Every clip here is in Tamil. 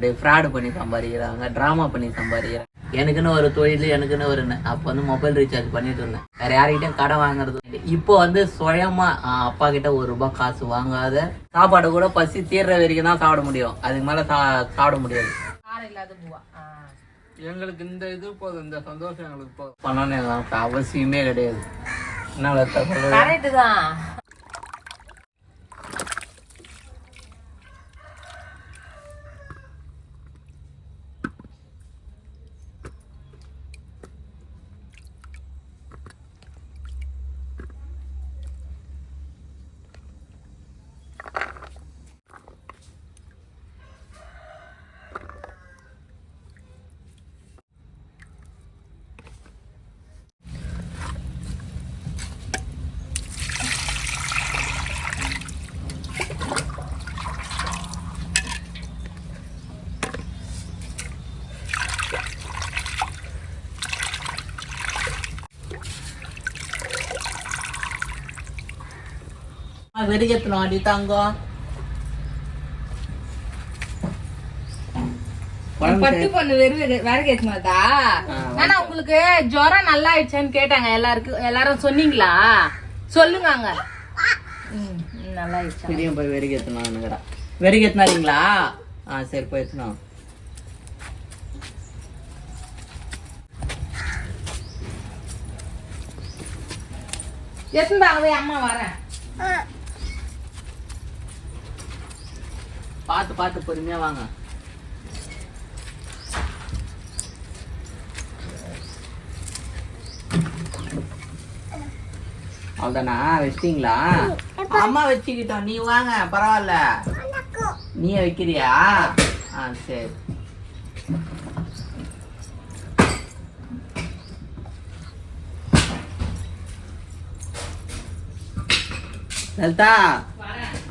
அப்படியே ஃப்ராடு பண்ணி சம்பாதிக்கிறாங்க ட்ராமா பண்ணி சம்பாதிக்கிறாங்க. எனக்குன்னு ஒரு தொழில் எனக்குன்னு ஒரு அப்போ வந்து மொபைல் ரீசார்ஜ் பண்ணிட்டு இருந்தேன். வேற யார்கிட்டயும் கடன் வாங்குறது இல்லை. இப்போ வந்து சுயமா அப்பா கிட்ட ஒரு ரூபாய் காசு வாங்காத சாப்பாடு கூட பசி தீர்ற வரைக்கும் தான் சாப்பிட முடியும். அதுக்கு மேல சா- சாப்பிட முடியாது. எங்களுக்கு இந்த இது போதும் இந்த சந்தோஷம் எங்களுக்கு போதும். எனக்கு அவசியமே கிடையாது. என்ன? கரெக்ட் தான். ஆ, வெடிக்கத்தணும் அடி தங்கம் பட்டு பொண்ணு விறகு ஏற்றுமாதா ஆனா உங்களுக்கு ஜுரம் நல்லா ஆயிடுச்சான்னு கேட்டாங்க எல்லாருக்கும் எல்லாரும் சொன்னீங்களா? சொல்லுங்க நல்லா ஆயிடுச்சா பெரிய போய் வெறிக்கத்தணும்னுங்கடா வெறிக்கத்தினாரீங்களா ஆ சரி போய் எத்தணும் எத்தனை அம்மா வரேன். பார்த்து பார்த்து பொறுமையா வாங்க. அவ்வளோதானா வச்சிட்டீங்களா? அம்மா வச்சுக்கிட்டோம். நீ வாங்க பரவாயில்ல. நீ வைக்கிறியா? ஆ சரி. லலிதா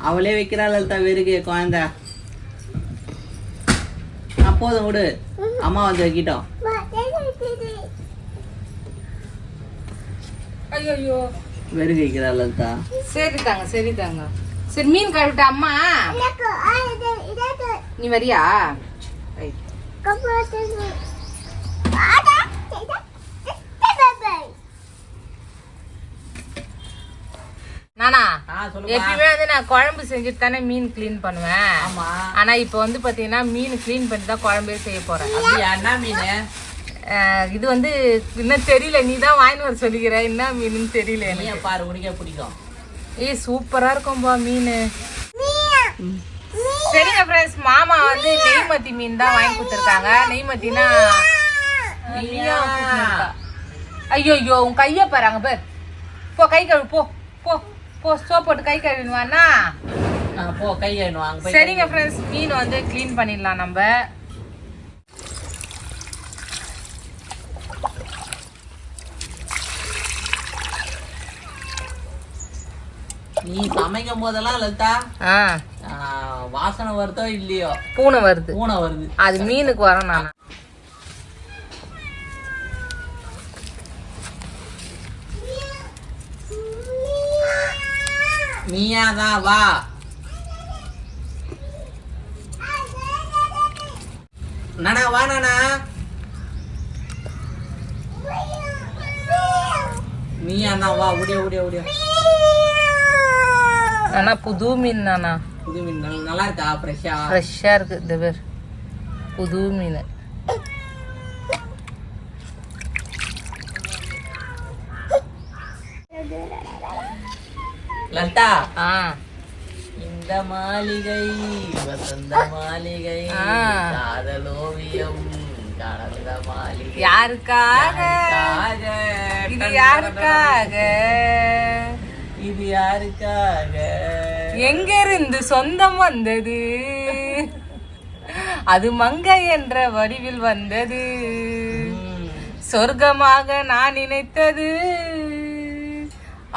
அவளே வைக்கிறா லலிதா வெறுக்கு குழந்தை. போதும் விடு. அம்மா வந்து வைக்கிட்டோம். ஐயோ வெறுக்கு வைக்கிறா லலிதா. சரி தாங்க சரி தாங்க. சரி மீன் கழுவிட்ட அம்மா? நீ வரியா. நானா? எப்பயுமே வந்து நான் குழம்பு செஞ்சுட்டு தானே மீன் க்ளீன் பண்ணுவேன். ஆமா. ஆனா இப்போ வந்து பாத்தீங்கன்னா மீன் க்ளீன் பண்ணி தான் குழம்பே செய்ய போறேன். அப்படியா? என்ன மீன்? இது வந்து இன்னும் தெரியல. நீ தான் வாங்கிட்டு வர சொல்லிக்கிற. என்ன மீனுன்னு தெரியல எனக்கு. பாரு உனக்கே பிடிக்கும். ஏய் சூப்பரா இருக்கும்பா மீன். சரிங்க ஃப்ரெண்ட்ஸ் மாமா வந்து நெய்மத்தி மீன் தான் வாங்கி கொடுத்துருக்காங்க. நெய்மத்தினா ஐயோ ஐயோ உன் கைய பாரு அங்க பாரு. போ கை கழுவு போ போ. போ சோப் போட்டு கை கழுவிடுவானா? ஆ, போ கை போய் சரிங்க ஃப்ரெண்ட்ஸ் மீன் வந்து க்ளீன் பண்ணிடலாம் நம்ம. நீ சமைக்கும் போதெல்லாம் லலிதா வாசனை வருதோ இல்லையோ? பூனை வருது. பூனை வருது. அது மீனுக்கு வரோம் நான். நீயா தான் வா. நானா வா நானா நீயா தான் வா. உடைய உடைய உடைய ஆனா புது மீன் தானா புது மீன். நல்லா- இருக்கா? ஃப்ரெஷ்ஷா ஃப்ரெஷ்ஷாக இருக்கு இந்த பேர். புது மீன். லலிதா. இந்த மாளிகை வசந்த மாளிகை. காதலோவியம் கடந்த மாளிகை. யாருக்காக? இது யாருக்காக? இது யாருக்காக? எங்க இருந்து சொந்தம் வந்தது? அது மங்கை என்ற வடிவில் வந்தது. சொர்க்கமாக நான் நினைத்தது.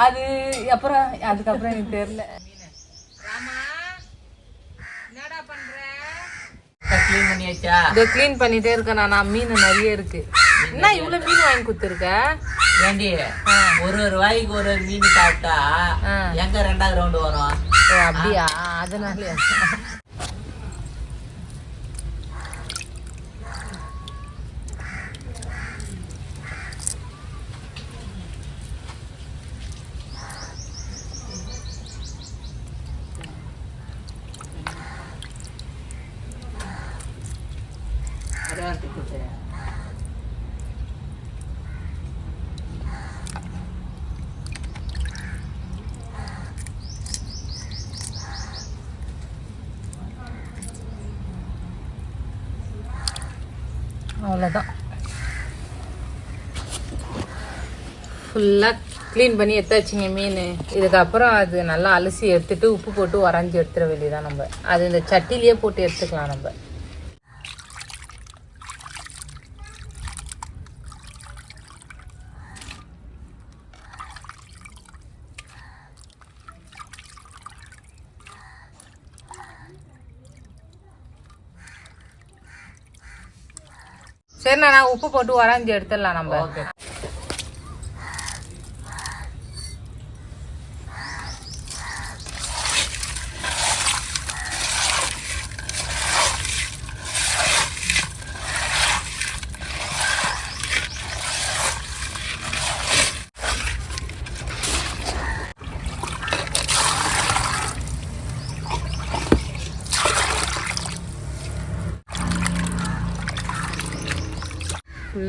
அது அப்புறம் அதுக்கப்புறம் எனக்கு தெரியல. இதோ க்ளீன் பண்ணிட்டே இருக்கேன் நான். மீன் நிறைய இருக்கு. என்ன இவ்வளவு மீன் வாங்கி கொடுத்துருக்க? ஏண்டி ஒரு ஒரு வாய்க்கு ஒரு ஒரு மீன் சாப்பிட்டா. எங்க ரெண்டாவது ரவுண்டு வரும்? ஓ அப்படியா? அதனாலயா அவ்வளோதான் ஃபுல்லாக க்ளீன் பண்ணி எடுத்தாச்சுங்க மீன். இதுக்கப்புறம் அது நல்லா அலசி எடுத்துட்டு உப்பு போட்டு வரைஞ்சி எடுத்துட வேண்டியதான் நம்ம. அது இந்த சட்டிலேயே போட்டு எடுத்துக்கலாம் நம்ம. சரிண்ணா நான் உப்பு போட்டு வரைஞ்சி எடுத்துடலாம் நம்ம.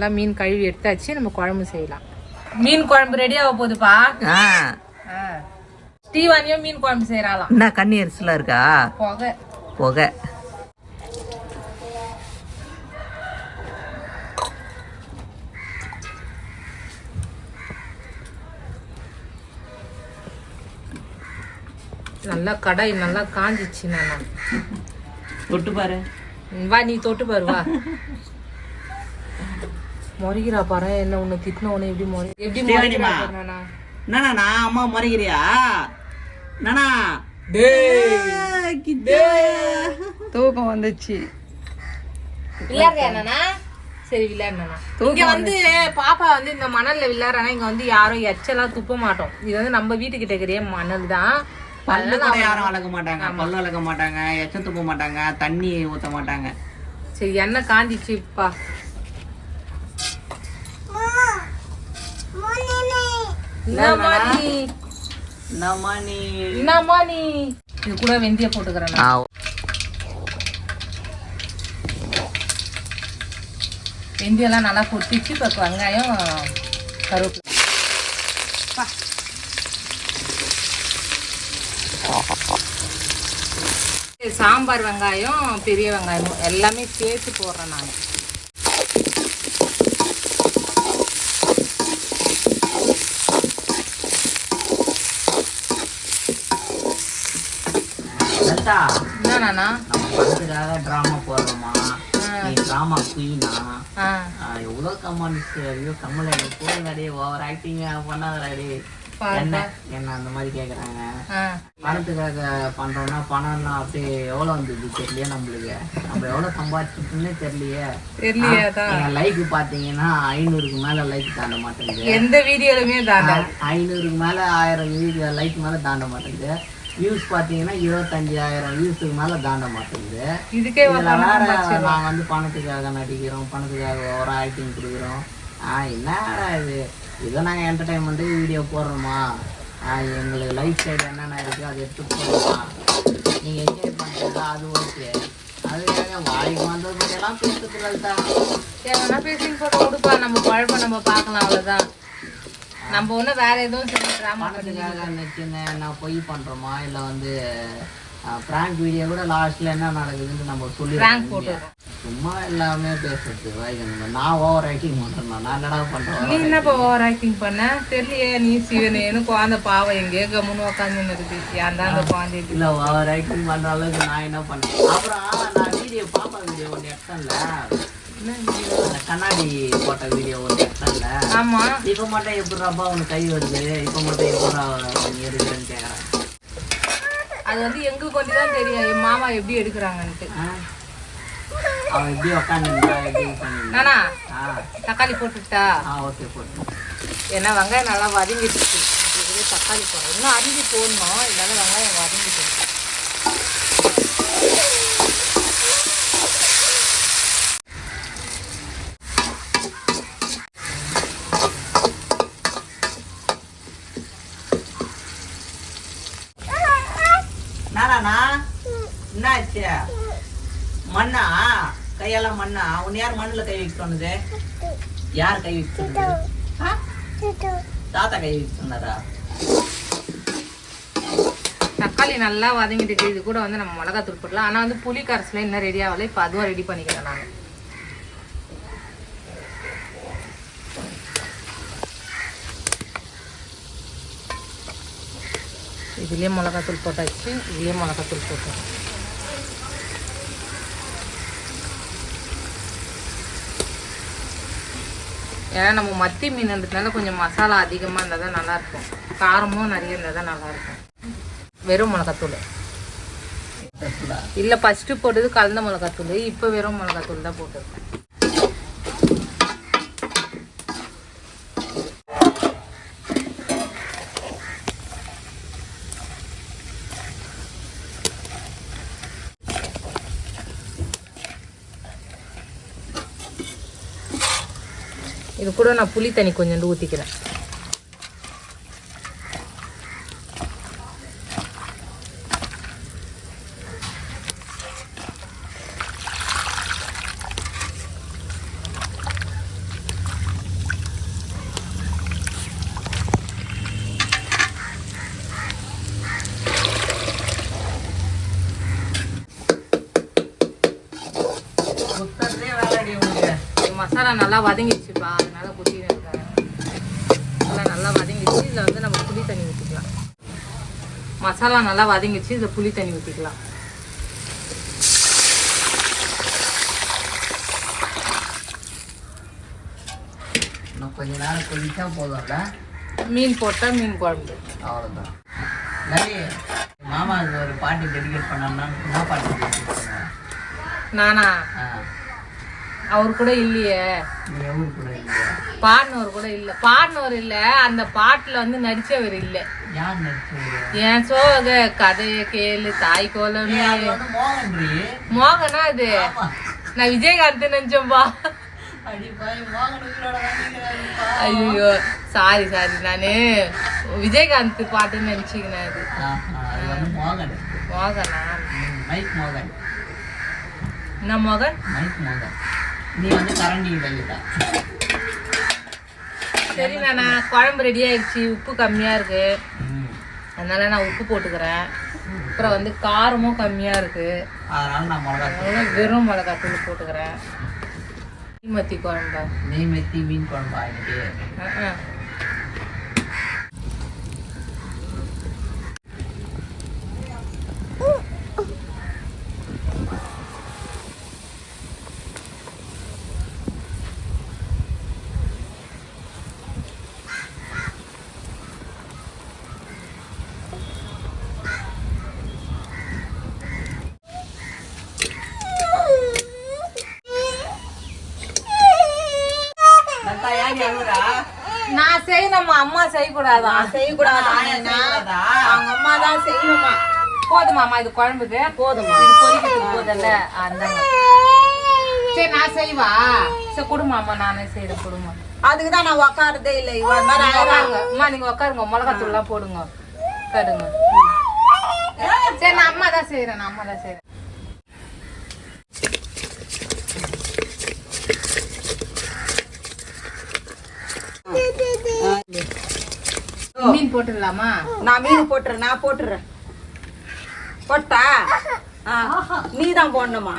ஃபுல்லாக மீன் கழுவி எடுத்தாச்சு நம்ம குழம்பு செய்யலாம். மீன் குழம்பு ரெடி ஆக போகுதுப்பா ஆ. ஸ்டீவானியும் மீன் குழம்பு செய்யறாளாம். என்ன கண்ணி அரிசிலாம் இருக்கா? புகை. புகை. நல்லா கடாய் நல்லா காஞ்சிச்சு நானா தொட்டு பாரு. வா நீ தொட்டு பாரு வா. முறைகிறா பாரு என்ன உன்னை திட்டின உன்னை எப்படி முறை எப்படி முறைகிறா நானா? நானா நான் அம்மா மறைக்கிறியா நானா? தூக்கம் வந்துச்சு. விளையாடுறியா சரி விளையாடுனா இங்க வந்து பாப்பா வந்து இந்த மணல்ல விளையாடுறானா இங்க வந்து யாரும் எச்சலாம் துப்ப மாட்டோம். இது வந்து நம்ம வீட்டுக்கிட்ட இருக்கிற மணல் தான். பல்லு கூட யாரும் வளர்க்க மாட்டாங்க. பல்லு வளர்க்க மாட்டாங்க எச்சம் துப்ப மாட்டாங்க தண்ணி ஊத்த மாட்டாங்க. சரி எண்ணெய் காஞ்சிச்சுப்பா. என்னம்மா நீ. என்னம்மா நீ. என்னம்மா நீ. இது கூட வெந்தய போட்டுக்கிறேன் வெந்தயம்லாம் நல்லா பொட்டிச்சு இப்போ வெங்காயம் கருவேப்பிலை. சாம்பார் வெங்காயம் பெரிய வெங்காயம் எல்லாமே சேர்த்து போடுறேன் நான். லதா, என்னண்ணா? நம்ம படத்துக்காக டிராமா போடுறோமா நீ டிராமா குயினா எவ்வளோ கமெண்ட்ஸ் ஐயோ கமல் எனக்கு போடுங்கடி ஓவர் ஆக்டிங் பண்ணாதடி. என்ன? என்ன அந்த மாதிரி கேக்குறாங்க? ஆ. பணத்துக்காக பண்றோம்னா பணம்னா அப்படியே எவ்வளவு வந்தது தெரியலையே நம்மளுக்கு. நம்ம எவ்வளவு சம்பாதிச்சுட்டுன்னே தெரியலையே. தெரியலையா தான் லைக் பாத்தீங்கன்னா ஐநூறுக்கு மேல லைக் தாண்ட மாட்டேங்குது. எந்த வீடியோலுமே தாண்டா. ஐநூறுக்கு மேல ஆயிரம் வீடியோ லைக் மேல தாண்ட மாட்டேங்குது. வியூஸ் பாத்தீங்கன்னா இருபத்தஞ்சாயிரம் வியூஸுக்கு மேல தாண்ட மாட்டேங்குது இதுக்கே வேற நான் வந்து பணத்துக்காக நடிக்கிறோம். பணத்துக்காக ஓவர ஆக்டிங் கொடுக்குறோம். ஆ என்னடா இது? இதோ நாங்கள் என்டர்டைன்மெண்ட்டுக்கு வீடியோ போடுறோமா? எங்களுக்கு லைஃப் ஸ்டைல் என்னென்ன இருக்குது அதை எடுத்து போடுறோமா? நீங்கள் என்ஜாய் பண்ணுறதா அது ஓகே அதுக்காக வாய்க்கு வந்தது பற்றியெல்லாம் பேசுறது தான் பேசின்னு போட்டு கொடுப்பா. நம்ம பழப்ப நம்ம பார்க்கலாம் அவ்வளவுதான். நம்ம ஒன்றும் வேற எதுவும் நிற்குங்க நான் பொய் பண்ணுறோமா இல்லை வந்து ப்ராங்க் வீடியோ கூட லாஸ்ட்டில் என்ன நடக்குதுன்னு நம்ம சொல்லி Prank போட்டுறோம். சும்மா எல்லாமே பேசுறது. வாய்க்கு நான் ஓவர் ஆக்டிங் பண்ணுறேன் நான் என்னடா நீ பண்ணுறேன் என்னப்பா ஓவர் ஆக்டிங் பண்ண? தெரியலையே நீ சிவனேன்னு குழந்தை பாவம் எங்கேயோ கம்முன்னு உட்காந்துன்னு இருக்குது ஏன் தான் அந்த குழந்தை? இல்ல ஓவர் ஆக்டிங் பண்ற அளவுக்கு நான் என்ன பண்ணேன் அப்புறம் நான் வீடியோ பாப்பா வீடியோ ஒன்று எடுத்தேன்ல. கண்ணாடி போட்ட வீடியோ ஒன்று எடுத்தேன்ல. ஆமா. இப்போ மட்டும் எப்படி ரப்பா உனக்கு கை வருது? இப்போ மட்டும் எப்படி எடுக்கிறேன்னு கேட்குறேன் அது வந்து எங்களுக்கு கொண்டு தான் தெரியும். என் மாமா எப்படி எடுக்கிறாங்கன்ட்டு. அவன் எப்படி உக்காந்துருந்தா எப்படி பண்ணிருந்தா நானா? ஆ. தக்காளி போட்டுட்டா? ஆ ஓகே போட்டு. ஏன்னா வெங்காயம் நல்லா வதங்கிடுச்சு. இதுவே தக்காளி போடுறோம். இன்னும் அரிஞ்சு போடணும். இதனால வெங்காயம் வதங்கிட்டு நானா என்னாச்சு மண்ணா? அவன் யார் மண்ணுல கை வைக்க சொன்னது? யார் கை வைக்க சொன்னது? தாத்தா கை வைக்க சொன்னாரா? தக்காளி நல்லா வதங்கிட்டு இது கூட வந்து நம்ம மிளகா தூள் போடலாம். ஆனால் வந்து புளி கரைசல இன்னும் ரெடி ஆகல. இப்போ அதுவும் ரெடி பண்ணிக்கிறேன் நான். இதுலேயே மிளகாத்தூள் போட்டாச்சு. இதுலேயே மிளகாத்தூள் போட்டோம் ஏன்னா நம்ம மத்தி மீன்ன்றதுனால கொஞ்சம் மசாலா அதிகமாக இருந்தால் தான் நல்லாயிருக்கும். காரமும் நிறைய இருந்தால் தான் நல்லாயிருக்கும். வெறும் மிளகாத்தூள். இல்லை. ஃபஸ்ட்டு போட்டது கலந்த மிளகாத்தூள். இப்போ வெறும் மிளகாத்தூள் தான் போட்டிருக்கேன் கூட நான் புளி தண்ணி கொஞ்சோண்டு ஊற்றிக்கிறேன் மசாலா நல்லா வதங்கி அதனால புளி இருக்கேன் நல்லா நல்லா வதங்கிடுச்சு. இதில் வந்து நம்ம புளி தண்ணி ஊற்றிக்கலாம் மசாலா நல்லா வதங்கிடுச்சு. இதில் புளி தண்ணி ஊற்றிக்கலாம் கொஞ்ச நேரம் கொதிச்சா போதும்ல மீன் போட்டால் மீன் குழம்பு. அவ்வளோதான் மாமா ஒரு பாட்டு டெடிகேட் பண்ணோம்னா என்ன பாட்டு நானா? அவர் கூட இல்லையே. பாடினவர் கூட இல்லை. பாடினவர் இல்லை. அந்த பாட்டில் வந்து நடிச்சவர் இல்லை. என் சோக கதையை கேளு தாய் கோலமே. மோகனா அது? நான் விஜயகாந்த் வந்துக்கிறாருப்பா. ஐயோ சாரி சாரி நானு விஜயகாந்த் பாட்டுன்னு நினைச்சுக்கினேன் அது. மோகன். மோகனா. என்ன மோகன்? மைக் மோகன். நீ வந்து கரண்டி லலிதா சரி நானா குழம்பு ரெடி ஆயிடுச்சு. உப்பு கம்மியா இருக்கு. ம். அதனால நான் உப்பு போட்டுக்கிறேன். அப்புறம் வந்து காரமும் கம்மியா இருக்கு. அதனால நான் மிளகா வெறும் மிளகாத்தூள் போட்டுக்கிறேன். மத்தி குழம்பா? மெத்தி மீன் குழம்பா இன்னைக்கு அஹ். நத்தா ஏன் அழுகுறா நான் செய்யணுமா அம்மா செய்யக்கூடாதா? செய்யக்கூடாது? அவங்க அம்மா தான் செய்யணுமா? போதுமாம்மா இது குழம்புக்கு. போதுமா? இது பொரிக்கிறதுக்கு போதல்ல அந்தாங்க சரி நான் செய்வா? சரி கொடுமாம்மா நானே செய்யறேன் கொடுமா அதுக்கு தான் நான் உக்காரதே இல்லை. இவ மாதிரி உட்காருங்க அம்மா நீங்க உட்காருங்க மிளகாத்தூள் எல்லாம் போடுங்க. கடுங்க. சரி நான் அம்மா தான் செய்யறேன் நான் அம்மா தான் செய்யறேன் மீன் போட்டுடலாமா? நான் மீன் போட்டுறேன் நான் போட்டுறேன். போட்டா? நீ தான் போடணுமா?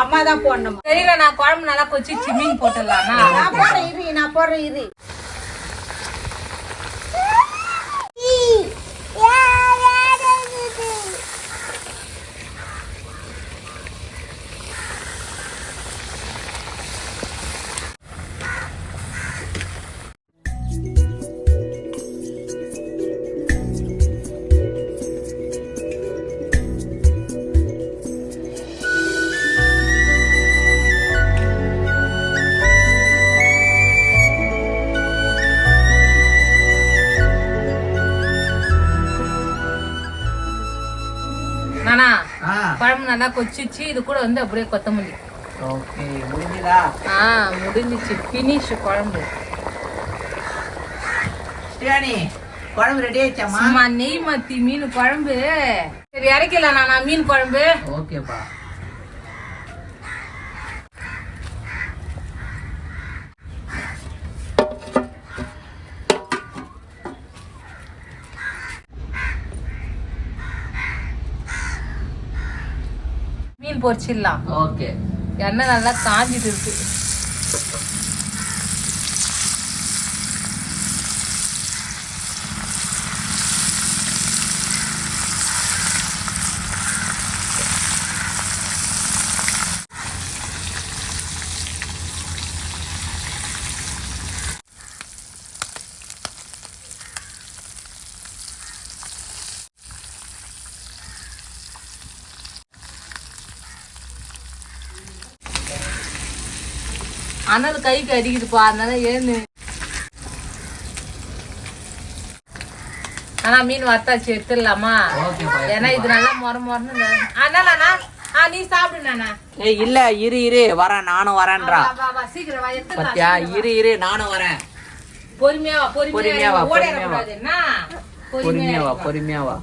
அம்மா தான் போடணுமா? தெரியல நான் குழம்பு நல்லா கொச்சிச்சு மீன் போட்டுடலாமா? நான் போடுறேன் இரு நான் போடுறேன் இரு. நல்லா கொச்சிச்சு. இது கூட வந்து அப்படியே கொத்தமல்லி. ஓகே முடிஞ்சுதா? ஆ முடிஞ்சிச்சு. ஃபினிஷ் குழம்பு. ஸ்ரீயானி குழம்பு ரெடி ஆயிடுச்சாம்மா? அம்மா நெய் மத்தி மீன் குழம்பு. சரி இறக்கலாம் நானா மீன் குழம்பு? ஓகேப்பா. மீன் பொரிச்சிடலாம் ஓகே. எண்ணெய் நல்லா காஞ்சிட்டு இருக்கு. அனல் கைக்கு அடிக்குதுப்பா அதனால எழுந்து ஆனா மீன் வத்தாச்சு எடுத்துடலாமா? ஏன்னா இது நல்லா மொர மொரன்னு அண்ணா ஆ நீ சாப்பிடு நானா ஏய் இல்ல இரு இரு வரேன் நானும் வரேன்றா. சீக்கிரம் வா பத்தியா? இரு இரு நானும் வரேன். பொறுமையா வா பொறுமையா வா, பொறுமையா வா. பொறுமையா வா.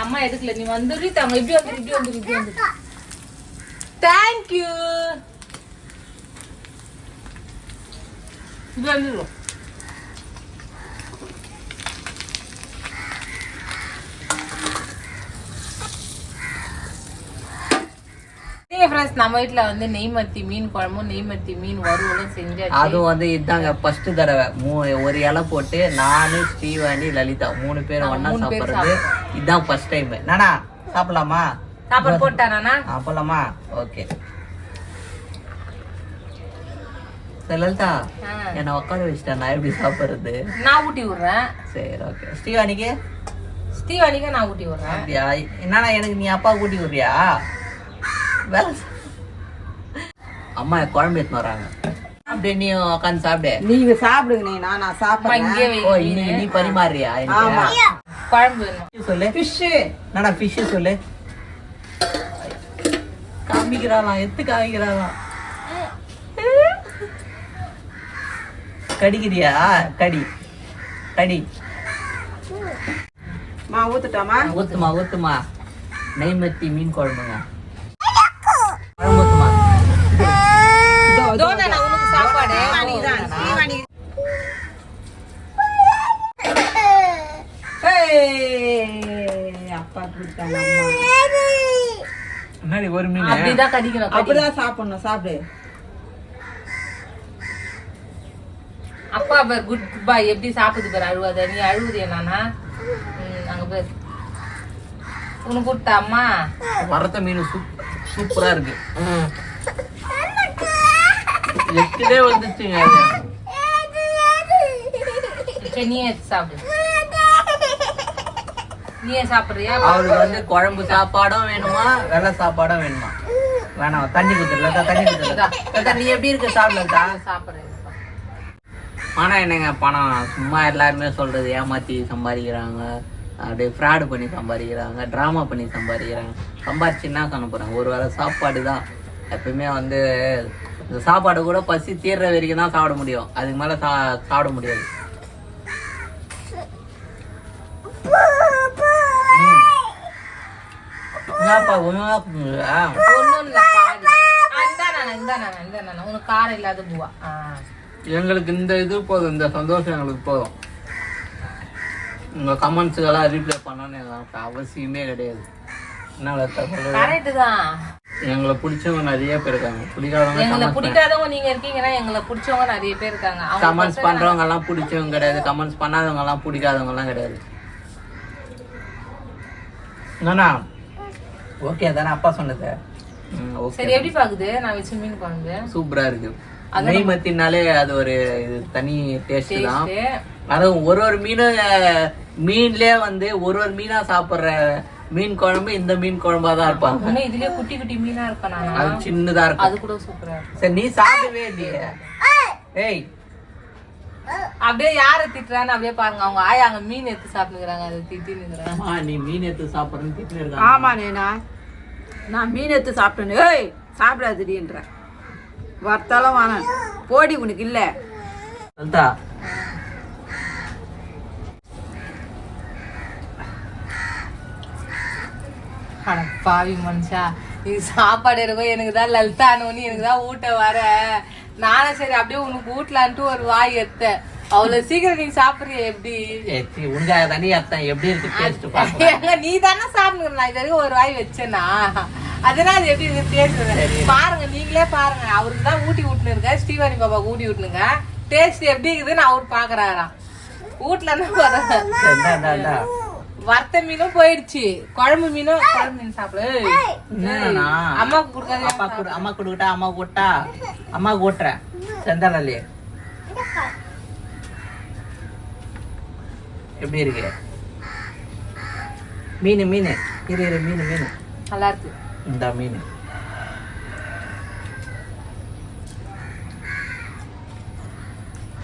அம்மா எடுக்கல நீ வந்துடு தாங்க இப்படி வந்துரு இப்படி வந்துரு இப்படி வந்துரு. தேங்க்யூ இப்படி வந்துடும் ஃப்ரெண்ட்ஸ் நம்ம வீட்ல வந்து நெய்மத்தி மீன் குழம்பும் நெய்மத்தி மீன் வறுவலும் செஞ்சாச்சு. அதுவும் வந்து இதாங்க ஃபர்ஸ்ட் தடவை. மூ ஒரு இலை போட்டு நானு ஸ்ரீவாணி லலிதா மூணு மூணு பேர் சாப்பிடுறது. இதான் ஃபர்ஸ்ட் டைம் நானா சாப்பிடலாமா? சாப்பாடு போட்டானா சாப்பிடலாமா ஓகே. சரி லலிதா ஆ. என்ன உட்கார வச்சுட்டேன் நான் எப்படி சாப்பிடுறது? நான் ஊட்டி விடுறேன். சரி ஓகே ஸ்ரீவாணிக்கு? ஸ்ரீவாணிக்கு நான் ஊட்டி விடுறேன். அப்படியா? என்னன்னா எனக்கு நீ அப்பா கூட்டி விடுறியா? வேலை. அம்மா குழம்பு எடுத்துன்னு வராங்க. அப்படியே நீ உட்காந்து சாப்பிடு. நீங்க சாப்பிடுங்க நீ. நான் நான் சாப்பிடுறேன். ஓ இன்னைக்கு நீ பரிமாறியா ஆமா. குழம்பு சொல்லு. என்னடா ஃபிஷ் சொல்லு? காமிக்கிறாளாம் எத்து காமிக்கிறாளாம். கடிக்கிறியா? கடி. கடி. மா ஊத்துட்டாமா? ஊத்துமா ஊத்துமா. நெய்மத்தி மீன் குழம்புங்க. குழம்பு ஊத்துமா? சாப்பாடு? அப்பா கொடுத்தாங்க. முன்னாடி ஒரு மீன். அப்படிதான் கடிக்கணும் கடி. அப்படிதான் சாப்பிடணும் சாப்பிடு. அப்பா பார் குட் பாய் எப்படி சாப்பிடுது பாரு அழுவாத நீ நானா ம், அங்க பேர் உனக்கு கொடுத்தா அம்மா? வரத்த மீன் சூப் சூப்பரா இருக்கு. எட்டுலே வந்துச்சுங்க எடுத்து சாப்பிடு? நீயே சாப்பிடுறியா? அவருக்கு வந்து குழம்பு சாப்பாடும் வேணுமா வெள்ளை சாப்பாடும் வேணுமா? வேணாம் தண்ணி குத்துடல தண்ணி குத்துடல நீ எப்படி இருக்க? சாப்பிடலதா சாப்பிடுறேன். ஆனால் என்னங்க பணம்? சும்மா எல்லாருமே சொல்கிறது ஏமாற்றி சம்பாதிக்கிறாங்க. அப்படியே ஃப்ராடு பண்ணி சம்பாதிக்கிறாங்க ட்ராமா பண்ணி சம்பாதிக்கிறாங்க. சம்பாதிச்சு என்ன பண்ண ஒரு வேளை சாப்பாடு தான். எப்பவுமே வந்து இந்த சாப்பாடு கூட பசி தீர்ற வரைக்கும் தான் சாப்பிட முடியும். அதுக்கு மேலே சா சாப்பிட முடியாது. ஆ, உனக்கு காரம் இல்லாத பூவா? எங்களுக்கு இந்த இது போதும் இந்த சந்தோஷம் எங்களுக்கு போதும். உங்க கமெண்ட்ஸுக்கெல்லாம் ரீப்ளை பண்ணணும்னு எனக்கு அவசியமே கிடையாது. என்ன எங்களை பிடிச்சவங்க நிறைய பேர் இருக்காங்க. பிடிக்காதவங்க எங்களை கமெண்ட்ஸ் பிடிக்காதவங்க நீங்க இருக்கீங்கன்னா எங்களை பிடிச்சவங்க நிறைய பேர் இருக்காங்க. கமெண்ட்ஸ் பண்றவங்க எல்லாம் பிடிச்சவங்க கிடையாது. கமெண்ட்ஸ் பண்ணாதவங்க எல்லாம் பிடிக்காதவங்க எல்லாம் கிடையாது. என்னண்ணா ஓகே தானே அப்பா சொன்னது. சரி எப்படி பாக்குது நான் வச்சு மீன் குழம்பு. சூப்பரா இருக்கு. நெய் மத்தினாலே அது ஒரு இது தனி டேஸ்ட் தான். அதுவும் ஒரு ஒரு மீனும் மீன்லயே வந்து ஒரு ஒரு மீனா சாப்பிடுற மீன் குழம்பு இந்த மீன் குழம்பா தான் இருப்பாங்க. இதுலயே குட்டி குட்டி மீனா இருப்பேன் அது சின்னதா இருக்கும். அது கூட சூப்பரா இருக்கும். சரி நீ சாப்பிடவே இல்லையே. ஏய். அப்படியே யாரை திட்டுறான்னு அப்படியே பாருங்க. அவங்க ஆயா அங்க மீன் எடுத்து சாப்பிட்டுக்கிறாங்க. அதை திட்டினுங்கிறாங்க அம்மா நீ மீன் எடுத்து சாப்பிடுறேன்னு திட்டின்னு இருக்காங்க ஆமா நேனா? நான் மீன் எடுத்து சாப்பிட்டேன் ஏய் சாப்பிடாதடின்ற. வர்த்தாலும் வாங்க. போடி உனக்கு இல்ல. லலிதா. அட பாவி மனுஷா இது சாப்பாடு இருக்கும் எனக்கு தான் லலிதா அனுவனி எனக்கு தான் ஊட்ட வர. நானும் சரி அப்படியே உனக்கு ஊட்டலான்ட்டு ஒரு வாய் எடுத்தேன். அவ்வளவு சீக்கிரம் நீங்க சாப்பிடுறீங்க எப்படி? உனக்காக தானே அர்த்தம் எப்படி இருக்கு டேஸ்ட் பாக்க ஏங்க, நீ தானே சாப்பிடுங்க நான் இது வரைக்கும் ஒரு வாய் வச்சேனா? அதனால அது எப்படி இருக்கு டேஸ்ட் பாருங்க நீங்களே பாருங்க. அவருக்கு தான் ஊட்டி விட்டுன்னு இருக்க. ஸ்ரீவாணி பாபா ஊட்டி விட்டுனுங்க டேஸ்ட் எப்படி இருக்குதுன்னு அவர் பாக்குறாராம். வீட்டுல பாருங்க வறுத்த மீனும் போயிடுச்சு. குழம்பு மீனும் குழம்பு மீன் சாப்பிடு? அம்மாவுக்கு கொடுக்காது அப்பா கொடு அம்மா கொடுக்கட்டா அம்மா கூட்டா அம்மா கூட்டுறேன் செந்தாலே எப்படி இருக்கு? மீன் மீன். இரு இரு மீன் மீன். நல்லா இருக்கு இந்த மீன்.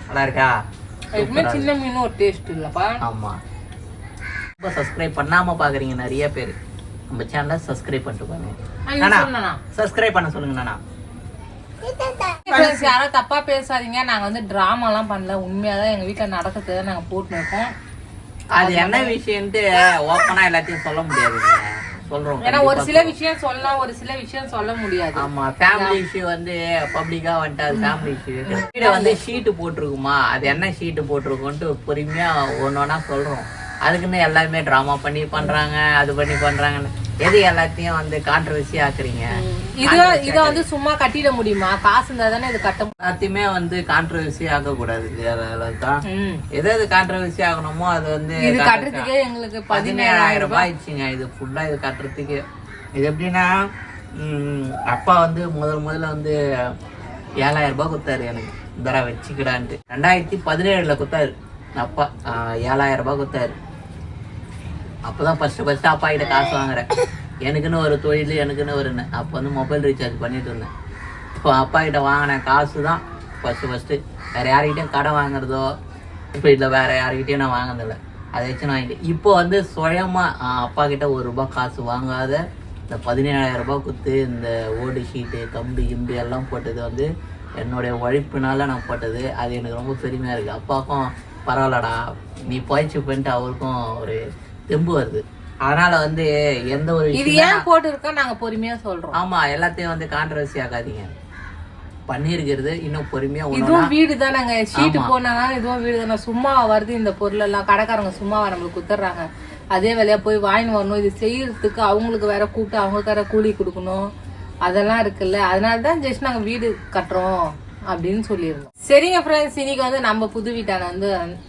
நல்லா இருக்கா சின்ன மீனும் ஒரு டேஸ்ட் இல்லப்பா. ஆமா. ரொம்ப சப்ஸ்கிரைப் பண்ணாம பாக்குறீங்க நிறைய பேர். நம்ம சேனலை சப்ஸ்கிரைப் பண்ணிட்டு பாருங்க? சப்ஸ்கிரைப் பண்ண சொல்லுங்க நானா? Friends, யாரும் தப்பா பேசாதீங்க. நாங்க வந்து டிராமா எல்லாம் பண்ணல. உண்மையாதான் எங்க வீட்டுல நடக்கிறத நாங்க போட்டு இருக்கோம். அது என்ன விஷயம்ட்டு ஓப்பனா எல்லாத்தையும் சொல்ல முடியாதுங்க சொல்றோம் ஏன்னா ஒரு சில விஷயம் சொல்லலாம் ஒரு சில விஷயம் சொல்ல முடியாது. ஆமா ஃபேமிலி இஷ்யூ வந்து பப்ளிக்கா வந்துட்டு அது ஃபேமிலி இஷ்யூ வீட வந்து ஷீட்டு போட்டிருக்குமா? அது என்ன ஷீட்டு போட்டிருக்கோன்ட்டு பொறுமையா ஒன்னொன்னா சொல்றோம். அதுக்குன்னு எல்லாருமே டிராமா பண்ணி பண்றாங்க அது பண்ணி பண்றாங்கன்னு. எது எல்லாத்தையும் வந்து கான்ட்ரவர்சி ஆக்குறீங்க? இது இத வந்து சும்மா கட்டிட முடியுமா? காசு இருந்தா தானே இது கட்ட எல்லாத்தையுமே வந்து கான்ட்ரவர்சி ஆக்க கூடாது தான். எது எது கான்ட்ரவர்சி ஆகணுமோ அது வந்து இது கட்டுறதுக்கே எங்களுக்கு பதினேழாயிரம் ரூபாய். ஆயிடுச்சுங்க. இது ஃபுல்லா இது கட்டுறதுக்கு. இது எப்படின்னா அப்பா வந்து முதல் முதல்ல வந்து ஏழாயிரம் ரூபாய் கொடுத்தாரு எனக்கு. இந்தரா வச்சுக்கிடான்ட்டு. ரெண்டாயிரத்தி பதினேழுல கொடுத்தாரு. அப்பா ஏழாயிரம் ரூபாய் கொடுத்தாரு. அப்பதான் ஃபர்ஸ்ட் ஃபர்ஸ்ட் அப்பா கிட்ட காசு வாங்குறேன். எனக்குன்னு ஒரு தொழில் எனக்குன்னு ஒரு என்ன. அப்போ வந்து மொபைல் ரீசார்ஜ் பண்ணிட்டு இருந்தேன். இப்போ அப்பா கிட்ட வாங்கின காசு தான் ஃபஸ்ட்டு ஃபஸ்ட்டு வேறு யார்கிட்டையும் கடை வாங்குறதோ இப்போ இல்லை வேறு யார்கிட்டையும் நான் வாங்கினதில்லை. அதை வச்சு நான் வாங்கிட்டேன். இப்போ வந்து சுயமாக அப்பா கிட்ட ஒரு ரூபா காசு வாங்காத இந்த பதினேழாயிரம் ரூபாய் கொடுத்து இந்த ஓடு ஷீட்டு கம்பு இம்பி எல்லாம் போட்டது வந்து என்னுடைய உழைப்பினால நான் போட்டது. அது எனக்கு ரொம்ப பெருமையாக இருக்குது அப்பாவுக்கும் பரவாயில்லடா. நீ பயிற்சி பண்ணிட்டு அவருக்கும் ஒரு தெம்பு வருது. அதனால வந்து எந்த ஒரு இது ஏன் போட்டு இருக்கோம் நாங்க பொறுமையா சொல்றோம். ஆமா எல்லாத்தையும் வந்து கான்ட்ரவர்சி ஆக்காதீங்க பண்ணியிருக்கிறது இன்னும் பொறுமையா இதுவும் வீடு தானங்க ஷீட்டு போனாங்க இதுவும் வீடு தானே. சும்மா வருது இந்த பொருள் எல்லாம் கடைக்காரங்க சும்மாவா நம்மளுக்கு குத்துறாங்க. அதே வேலையா போய் வாங்கின்னு வரணும். இது செய்யறதுக்கு அவங்களுக்கு வேற கூப்பிட்டு அவங்களுக்கு வேற கூலி கொடுக்கணும். அதெல்லாம் இருக்குல்ல. அதனால தான் ஜஸ்ட் நாங்க வீடு கட்டுறோம் அப்படின்னு சொல்லியிருந்தோம். சரிங்க ஃப்ரெண்ட்ஸ் இன்னைக்கு வந்து நம்ம புது வீட்டான வந்து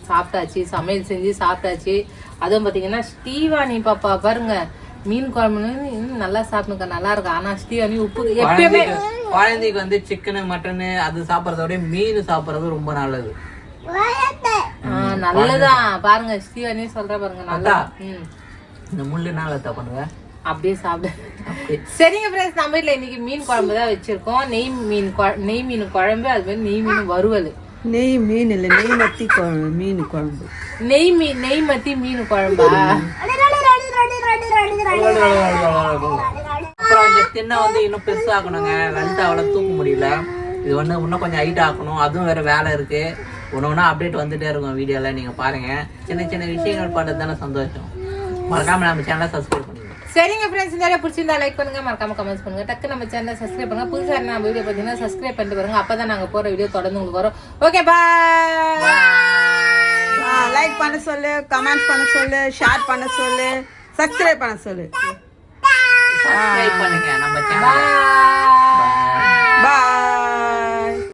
சாப்பிட்டாச்சு. சமையல் செஞ்சு சாப்பிட்டாச்சு. அதுவும் பாத்தீங்கன்னா ஸ்ரீவாணி பாப்பா பாருங்க. மீன் குழம்புன்னு இன்னும் நல்லா சாப்பிடுங்க நல்லா இருக்கு ஆனா ஸ்ரீவாணி உப்பு எப்பயுமே குழந்தைக்கு வந்து சிக்கனு மட்டனு அது சாப்பிட்றத விட மீன் சாப்பிட்றது ரொம்ப நல்லது. நல்லதான் பாருங்க ஸ்ரீவாணி சொல்ற பாருங்க நல்லா இந்த முள்ளுனால பண்ணுங்க அப்படியே சாப்பிடு. சரிங்க ஃப்ரெண்ட்ஸ் நம்ம இன்னைக்கு மீன் குழம்பு தான் வச்சிருக்கோம். நெய் மீன் குழ- நெய் மீன் குழம்பு அது மாதிரி நெய் மீன் வறுவல். நெய் மீன் இல்லை நெய் மத்தி குழம்பு மீன் குழம்பு. நெய் மீன் நெய் மத்தி மீன் குழம்பா? அப்புறம் இந்த திண்ணை வந்து இன்னும் பெருசாக்கணுங்க லென்த் அவ்வளோ தூக்க முடியல. இது வந்து இன்னும் கொஞ்சம் ஹைட் ஆக்கணும். அதுவும் வேற வேலை இருக்கு. ஒன்று ஒன்றா அப்டேட் வந்துட்டே இருக்கும் வீடியோல நீங்க பாருங்க. சின்ன சின்ன விஷயங்கள் பண்றது தானே சந்தோஷம். மறக்காம நம்ம சேனலை சப்ஸ்கிரைப் சரிங்க ஃப்ரெண்ட்ஸ் இந்த பிடிச்சிருந்தா லைக் பண்ணுங்க மறக்காம கமெண்ட்ஸ் பண்ணுங்க. டக்கு நம்ம சேனலை சப்ஸ்கிரைப் பண்ணுங்க. புதுசா நம்ம வீடியோ பார்த்தீங்கன்னா சப்ஸ்கிரைப் பண்ணிட்டு பாருங்க அப்பதான் நாங்க போற வீடியோ தொடர்ந்து உங்களுக்கு வரும். ஓகே பாய் லைக் பண்ண சொல்லு கமெண்ட் பண்ண சொல்லு ஷேர் பண்ண சொல்லு சப்ஸ்கிரைப் பண்ண சொல்லு. சப்ஸ்கிரைப் பண்ணுங்க நம்ம சேனலை